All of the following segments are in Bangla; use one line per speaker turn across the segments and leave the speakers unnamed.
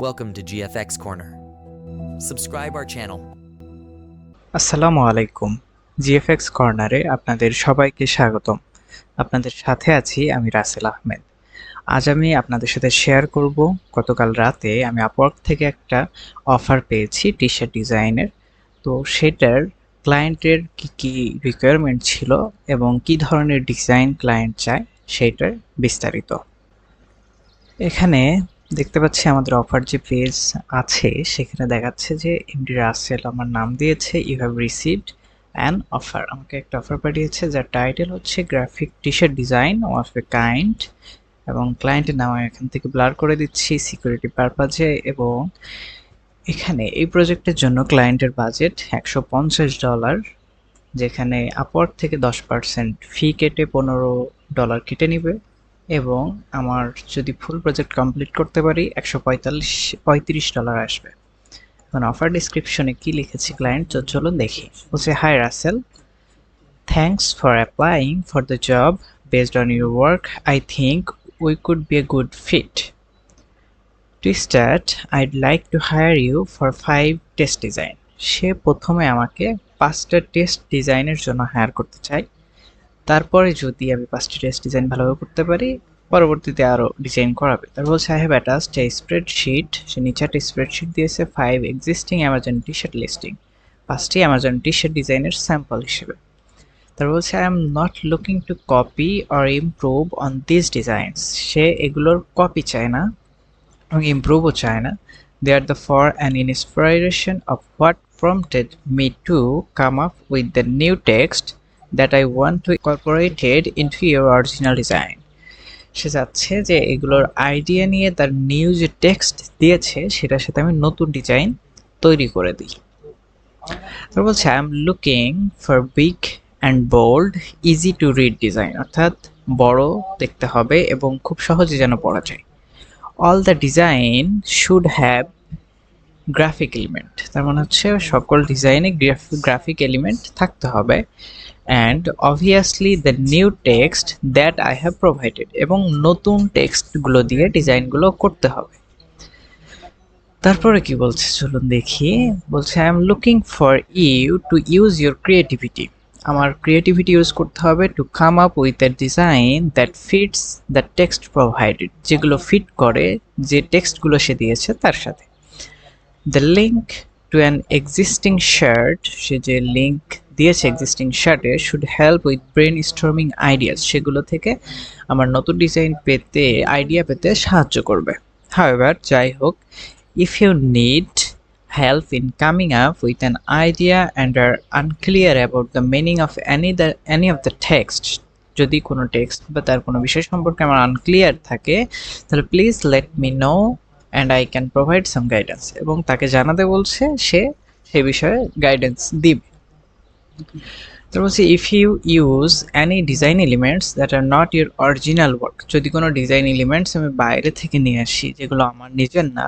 Welcome to GFX Corner. Subscribe our channel.
আসসালামু আলাইকুম। জিএফএক্স কর্নারে আপনাদের সবাইকে স্বাগতম। আপনাদের সাথে আছি আমি রাসেল আহমেদ। আজ আমি আপনাদের সাথে শেয়ার করব, গতকাল রাতে আমি আপওয়ার্ক থেকে একটা অফার পেয়েছি টি শার্ট ডিজাইনের তো সেটার ক্লায়েন্টের কি কি রিকোয়ারমেন্ট ছিল এবং কি ধরনের ডিজাইন ক্লায়েন্ট চায় সেইটার বিস্তারিত। এখানে দেখতে পাচ্ছি আমাদের অফার যে পেজ আছে, সেখানে দেখাচ্ছে যে এমডি রাসেল আমার নাম দিয়েছে you have received an offer আমাকে একটা অফার পাঠিয়েছে যার টাইটেল হচ্ছে graphic T shirt design of a kind এবং ক্লায়েন্টের নাম আমি এখান থেকে ব্লার করে দিচ্ছি সিকিউরিটি পারপাজে এবং এখানে এই প্রজেক্টের জন্য ক্লায়েন্টের বাজেট একশো পঞ্চাশ ডলার যেখানে আপওয়ার্ক থেকে দশ পার্সেন্ট ফি কেটে পনেরো ডলার কেটে নিবে। এবং আমার যদি ফুল প্রজেক্ট কমপ্লিট করতে পারি, একশো পঁয়তাল্লিশ, পঁয়ত্রিশ ডলার আসবে। এখন অফার ডিসক্রিপশনে কি লিখেছি ক্লায়েন্ট চলুন দেখি। বলছে hi Rasel thanks for applying for the job based on your work I think we could be a good fit to start I'd like to hire you for five test design সে প্রথমে আমাকে পাঁচটা টেস্ট ডিজাইনের জন্য হায়ার করতে চাই তারপরে যদি আমি পাঁচটি টেস্ট ডিজাইন ভালোভাবে করতে পারি, পরবর্তীতে আরও ডিজাইন করাবে। তারপর বলছে I have attached a spreadsheet সে নিচে একটা স্প্রেডশিট দিয়েছে five existing Amazon T shirt listing পাঁচটি অ্যামাজন টি শার্ট ডিজাইনের স্যাম্পল হিসেবে। তারপর বলছে I am not looking to copy or improve on this designs সে এগুলোর কপি চায় না, এবং ইমপ্রুভও চায় না। They are the for an inspiration of what prompted me to come up with the new text. That I want to incorporate it into your original design. সে চাচ্ছে যে এগুলোর আইডিয়া নিয়ে তার নিউ যে টেক্সট দিয়েছে, সেটার সাথে আমি নতুন ডিজাইন তৈরি করে দিই। তারপর বলছে I am looking for big and bold easy to read design অর্থাৎ বড় দেখতে হবে এবং খুব সহজে যেন পড়া যায়। All the design should have graphic element তার মানে হচ্ছে সকল ডিজাইনে গ্রাফিক এলিমেন্ট থাকতে হবে। And obviously the new text that I have provided এবং নতুন টেক্সটগুলো দিয়ে ডিজাইনগুলো করতে হবে। তারপরে কি বলছে? চলুন দেখি। বলছে I am looking for you to use your creativity আমার ক্রিয়েটিভিটি ইউজ করতে হবে to come up with a design that fits the text provided যেগুলো ফিট করে যে টেক্সটগুলো সে দিয়েছে তার সাথে। The link to an existing shirt সে যে লিঙ্ক দিয়েছে existing শার্টে should help with brainstorming ideas সেগুলো থেকে আমার নতুন ডিজাইন পেতে আইডিয়া পেতে সাহায্য করবে। হাওয়েভার যাই হোক if you need help in coming up with an idea and are unclear about the meaning of any the any of the text যদি কোনো টেক্সট বা তার কোনো বিষয় সম্পর্কে আমার আনক্লিয়ার থাকে, তাহলে please let me know and I can provide some guidance এবং তাকে জানাতে বলছে, সে সে বিষয়ে গাইডেন্স দিবে। তো বলছি if you use any design elements that are not your original work যদি কোনো ডিজাইন এলিমেন্টস আমি বাইরে থেকে নিয়ে আসি, যেগুলো আমার নিজের না,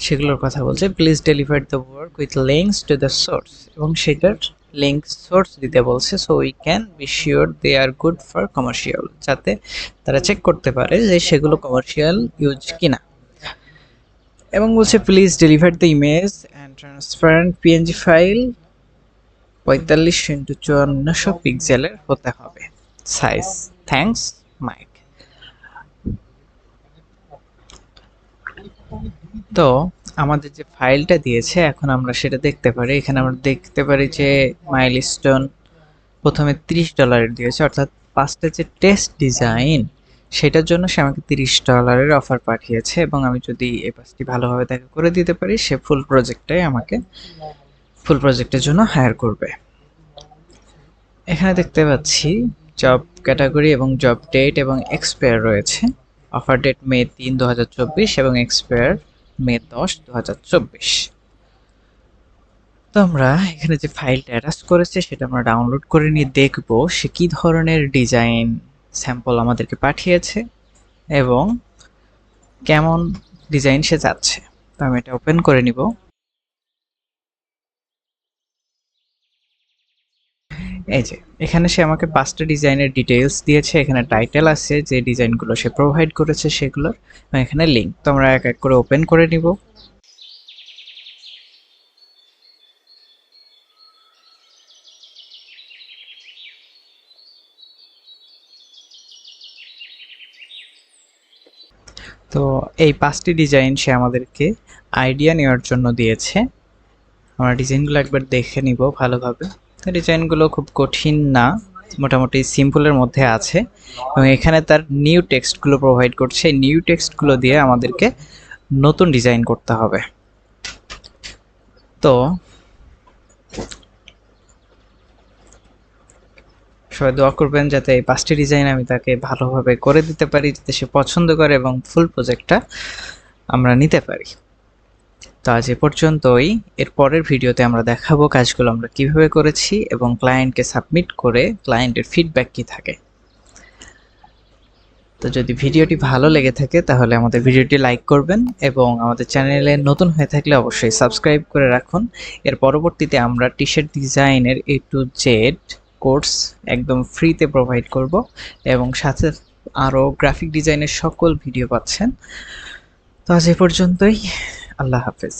সেগুলোর কথা বলছে please deliver the work with links to the source এবং সেটার লিঙ্ক সোর্স দিতে বলছে so we can be sure they are good for commercial যাতে তারা চেক করতে পারে যে সেগুলো কমার্শিয়াল ইউজ কিনা। এবং বলছে please deliver the image and transparent PNG file পঁয়তাল্লিশ ইন্টু চুয়ান্নশো পিক্সেলের হতে হবে। Size, thanks, Mike. তো আমাদের যে ফাইলটা দিয়েছে, এখন আমরা সেটা দেখতে পারি। এখানে আমরা দেখতে পারি যে মাইলস্টোন প্রথমে তিরিশ ডলারের দিয়েছে, অর্থাৎ পাঁচটা যে টেস্ট ডিজাইন, সেটার জন্য সে আমাকে তিরিশ ডলারের অফার পাঠিয়েছে এবং আমি যদি এই পাঁচটি ভালোভাবে দেখা করে দিতে পারি, সে ফুল প্রজেক্টটাই আমাকে ফুল প্রজেক্টের জন্য হায়ার করবে। এখানে দেখতে পাচ্ছি জব ক্যাটাগরি এবং জব ডেট এবং এক্সপায়ার রয়েছে। অফার ডেট মে তিন দু এবং এক্সপায়ার মে দশ দু তো আমরা এখানে যে ফাইলটা অ্যাটাচ করেছে সেটা আমরা ডাউনলোড করে নিয়ে দেখব সে কী ধরনের ডিজাইন স্যাম্পল আমাদেরকে পাঠিয়েছে এবং কেমন ডিজাইন সে চাচ্ছে। তো আমি এটা ওপেন করে নিব। এই যে, এখানে সে আমাকে পাঁচটা ডিজাইনের ডিটেলস দিয়েছে, এখানে টাইটেল আছে, যে ডিজাইনগুলো সে প্রোভাইড করেছে সেগুলোর এখানে লিঙ্ক তো আমরা এক এক করে ওপেন করে নিব। তো এই পাঁচটি ডিজাইন সে আমাদেরকে আইডিয়া নেওয়ার জন্য দিয়েছে। আমরা ডিজাইনগুলো একবার দেখে নিব ভালোভাবে। ডিজাইনগুলো খুব কঠিন না, মোটামুটি সিম্পলের মধ্যে আছে। এবং এখানে তার নিউ টেক্সটগুলো প্রোভাইড করছে। নিউ টেক্সটগুলো দিয়ে আমাদেরকে নতুন ডিজাইন করতে হবে। তো, সবাই দোয়া করবেন যাতে এই পাঁচটি ডিজাইন আমি তাকে ভালোভাবে করে দিতে পারি, যাতে সে পছন্দ করে এবং ফুল প্রজেক্টটা আমরা নিতে পারি। তো আজ এ পর্যন্তই। এর পরের ভিডিওতে আমরা দেখাবো কাজগুলো আমরা কীভাবে করেছি এবং ক্লায়েন্টকে সাবমিট করে ক্লায়েন্টের ফিডব্যাক কি থাকে। তো যদি ভিডিওটি ভালো লেগে থাকে, তাহলে আমাদের ভিডিওটি লাইক করবেন এবং আমাদের চ্যানেলে নতুন হয়ে থাকলে অবশ্যই সাবস্ক্রাইব করে রাখুন। এর পরবর্তীতে আমরা টি শার্ট ডিজাইনের এ টু জেড কোর্স একদম ফ্রিতে প্রোভাইড করব এবং সাথে আরও গ্রাফিক ডিজাইনের সকল ভিডিও পাচ্ছেন। তো আজ এ পর্যন্তই। আল্লাহ হাফেজ